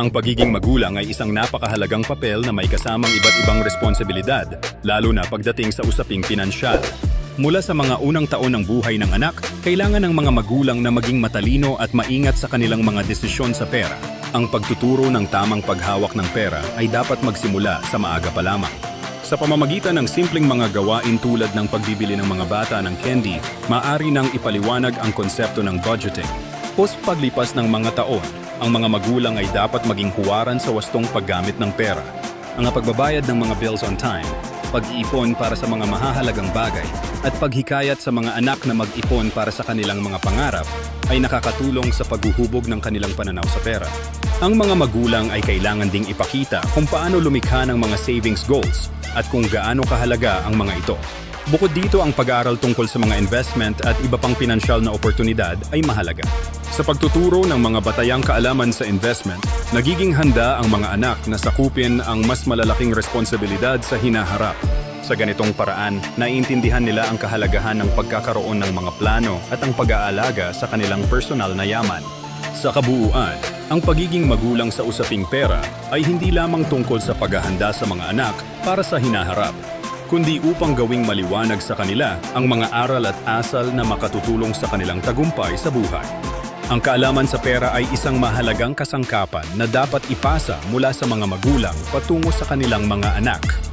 Ang pagiging magulang ay isang napakahalagang papel na may kasamang iba't ibang responsibilidad, lalo na pagdating sa usaping pinansyal. Mula sa mga unang taon ng buhay ng anak, kailangan ng mga magulang na maging matalino at maingat sa kanilang mga desisyon sa pera. Ang pagtuturo ng tamang paghawak ng pera ay dapat magsimula sa maaga pa lamang. Sa pamamagitan ng simpleng mga gawain tulad ng pagbibili ng mga bata ng candy, maaari nang ipaliwanag ang konsepto ng budgeting. Post paglipas ng mga taon, ang mga magulang ay dapat maging huwaran sa wastong paggamit ng pera. Ang pagbabayad ng mga bills on time, pag-iipon para sa mga mahahalagang bagay, at paghikayat sa mga anak na mag-ipon para sa kanilang mga pangarap ay nakakatulong sa paghuhubog ng kanilang pananaw sa pera. Ang mga magulang ay kailangan ding ipakita kung paano lumikha ng mga savings goals at kung gaano kahalaga ang mga ito. Bukod dito, ang pag-aaral tungkol sa mga investment at iba pang pinansyal na oportunidad ay mahalaga. Sa pagtuturo ng mga batayang kaalaman sa investment, nagiging handa ang mga anak na sakupin ang mas malalaking responsibilidad sa hinaharap. Sa ganitong paraan, naiintindihan nila ang kahalagahan ng pagkakaroon ng mga plano at ang pag-aalaga sa kanilang personal na yaman. Sa kabuuan, ang pagiging magulang sa usaping pera ay hindi lamang tungkol sa paghahanda sa mga anak para sa hinaharap, kundi upang gawing maliwanag sa kanila ang mga aral at asal na makatutulong sa kanilang tagumpay sa buhay. Ang kaalaman sa pera ay isang mahalagang kasangkapan na dapat ipasa mula sa mga magulang patungo sa kanilang mga anak.